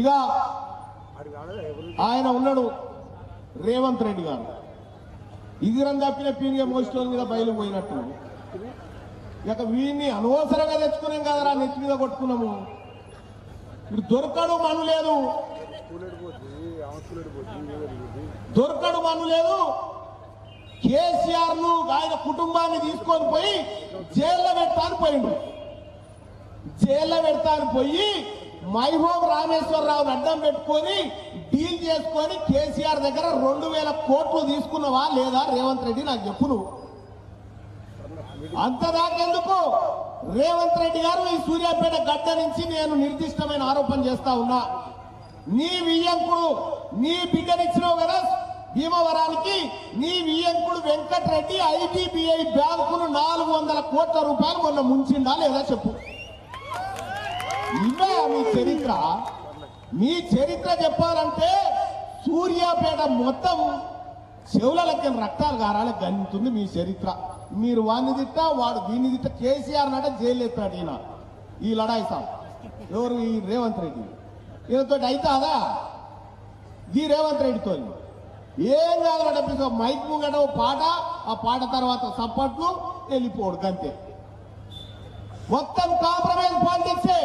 ఇక ఆయన ఉన్నాడు రేవంత్ రెడ్డి గారు. ఇదిరం తప్పిన పీనిగా మోస్టోన్ మీద బయలు పోయినట్టు. ఇక వీడిని అనవసరంగా తెచ్చుకున్నాం కదరా నెత్తి మీద కొట్టుకున్నాము. ఇప్పుడు దొరకడు మను లేదు. దొరకడు మను లేదు. కేసీఆర్ను ఆయన కుటుంబాన్ని తీసుకొని పోయి జైల్లో పెడతాను పోయిండు. జైల్లో పెడతాను పోయి మైహోం రామేశ్వరరావుని అడ్డం పెట్టుకొని డీల్ చేసుకొని కేసీఆర్ దగ్గర రెండు వేల కోట్లు తీసుకున్నవా లేదా? రేవంత్ రెడ్డి నాకు చెప్పు నువ్వు. అంతదాకెందుకు రేవంత్ రెడ్డి గారు ఈ సూర్యాపేట గడ్డ నుంచి నేను నిర్దిష్టమైన ఆరోపణ చేస్తా ఉన్నా. నీ వియ్యంకుడు నీ బిడ్డనిచ్చినావు కదా భీమవరానికి నీ వియ్యంకుడు వెంకటరెడ్డి ఐటీబీఐ బ్యాంకును నాలుగు వందల కోట్ల రూపాయలు మొన్న ముంచిండా లేదా చెప్పు. ఇవే మీ చరిత్ర. మీ చరిత్ర చెప్పాలంటే సూర్యాపేట మొత్తం చెవుల లెక్కన రక్తాలు గారాలి గంతుంది మీ చరిత్ర. మీరు వాడిని తిట్ట వాడు దీన్ని తిట్ట కేసీఆర్ నట జైలు ఎత్తాడు ఈయన. ఈ లడాయి ఎవరు? ఈ రేవంత్ రెడ్డి. ఈయనతో అవుతాదా ఈ రేవంత్ రెడ్డితో ఏం కాదు మైక్ ముంగట ఓ పాట ఆ పాట తర్వాత సప్పట్లు వెళ్ళిపోడు అంతే మొత్తం కాంప్రమైజ్ పాలిటిక్సే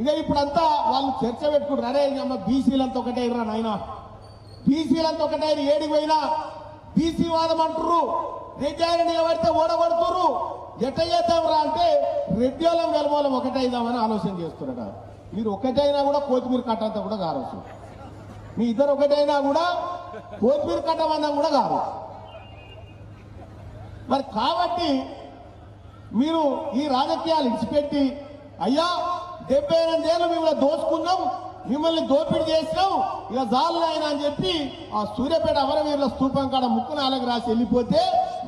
ఇక ఇప్పుడంతా వాళ్ళు చర్చ పెట్టుకుంటారు. అరే అమ్మ బీసీలంతా ఒకటే రా నాయన. బీసీలంతా ఒకటే ఏడికి పోయినా బీసీ వాదం అంటారు రెడ్డి ఆయన నిలబడితే ఓడగొడుతురు ఎట్ట రా అంటే రెడ్డి వాళ్ళం వెలమూలం ఒకటైదామని ఆలోచన చేస్తున్నాడు మీరు ఒకటైనా కూడా కొత్తిమీర కట్టంతా కూడా కావచ్చు మీ ఇద్దరు ఒకటైనా కూడా కొత్తిమీర కట్టమన్నా కూడా కావచ్చు మరి కాబట్టి మీరు ఈ రాజకీయాలు ఇచ్చిపెట్టి అయ్యా డెబ్బై ఎనిమిదేళ్ళు మిమ్మల్ని దోచుకున్నాం మిమ్మల్ని దోపిడీ చేసినాం ఇక జాలు అని చెప్పి ఆ సూర్యపేట అమరవీరుల స్థూపం కాడ ముక్కు నాలుగు రాసి వెళ్ళిపోతే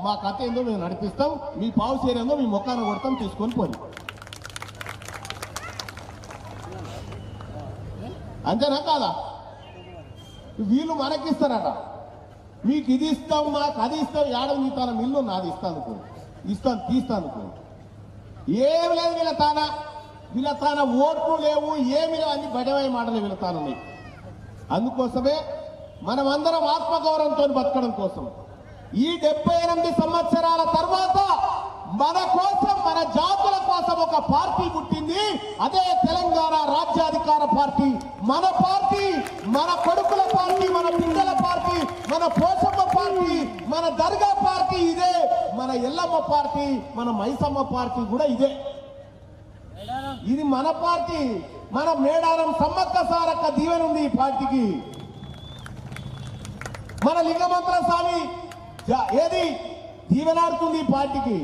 మా కథ ఏందో మేము నడిపిస్తాం మీ పావు చేరేందో మీ మొక్కాన కొడతాం తీసుకొని పోయి అంతేనా కాదా? వీళ్ళు మనకిస్తారట. మీకు ఇది ఇస్తాం మాకు అది ఇస్తాం ఏడవ నీ తన మిల్లు నాది ఇస్తాను అనుకో ఇస్తాను తీస్తాను అనుకో ఏం లేదు వీళ్ళ తాన వీళ్ళ తాన ఓట్లు లేవు ఏమి అని అన్ని బడవై మాటలు వీళ్ళ తానున్నాయి అందుకోసమే మనమందరం ఆత్మగౌరవంతో బతకడం కోసం. ఈ డెబ్బై ఎనిమిది సంవత్సరాల తర్వాత మన కోసం మన జాతుల కోసం ఒక పార్టీ పుట్టింది. అదే తెలంగాణ రాజ్యాధికార పార్టీ. మన పార్టీ మన కొడుకుల పార్టీ మన పిల్లల పార్టీ మన పోషమ్మ పార్టీ మన దర్గా పార్టీ ఇదే. మన ఎల్లమ్మ పార్టీ మన మైసమ్మ పార్టీ కూడా ఇదే. ఇది మన పార్టీ మన మేడారం సమ్మక్క సారక్క దీవెన ఉంది ఈ పార్టీకి. మన లింగమంత్ర స్వామి ఏది? దీవెనాడుతుంది ఈ పార్టీకి.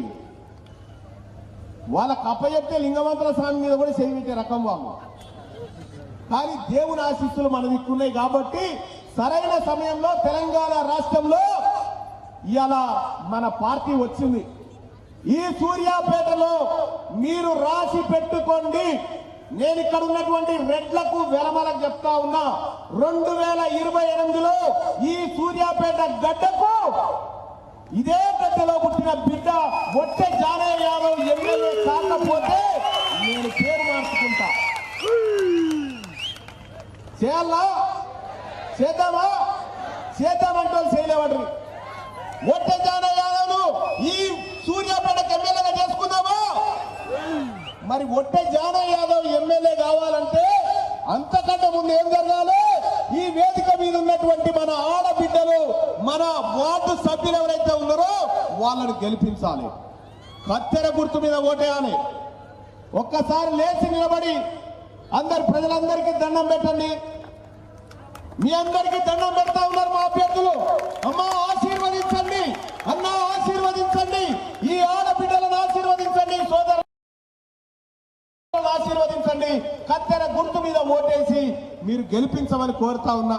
వాళ్ళకి అప్పచెప్తే లింగమంత్ర స్వామి మీద కూడా సేవించే రకం వాళ్ళు. కానీ దేవుని ఆశీస్సులు మన దిక్కున్నాయి కాబట్టి సరైన సమయంలో తెలంగాణ రాష్ట్రంలో ఇలా మన పార్టీ వచ్చింది. ఈ సూర్యాపేటలో మీరు రాసి పెట్టుకోండి. నేను ఇక్కడ ఉన్నటువంటి రెడ్లకు వెలమలకు చెప్తా ఉన్నా. రెండు వేల ఇరవై ఎనిమిదిలో ఈ సూర్యాపేట గడ్డకు ఇదే గడ్డలో పుట్టిన బిడ్డ ఒట్టె జానయ్య యాదవ్ ఎమ్మెల్యే కాకపోతే నేను పేరు మార్చుకుంటా. చేయాలా? చేద్దామా? చేద్దామంటే వాళ్ళు చేయలేవాడు ఒట్టె జానయ్య యాదవ్ను ఈ సూర్యాపేటకు ఎమ్మెల్యేగా చేసుకుందామా మరి ఒట్టె జానయ్య యాదవ్ ఎమ్మెల్యే కావాలంటే అంతకంటే ముందు ఏం జరగాలి? ఈ వేదిక మీద ఉన్నటువంటి మన ఆడబిడ్డలు మన వార్డు సభ్యులు ఎవరైతే ఉన్నారో వాళ్ళని గెలిపించాలి. కత్తెర గుర్తు మీద ఓటేయాలి. ఒక్కసారి లేచి నిలబడి అందరు ప్రజలందరికీ దండం పెట్టండి. మీ అందరికీ దండం పెడతా ఉన్నారు మా అభ్యర్థులు. అమ్మా కత్తెర గుర్తు మీద ఓటేసి మీరు గెలిపించమని కోరుతా ఉన్నా.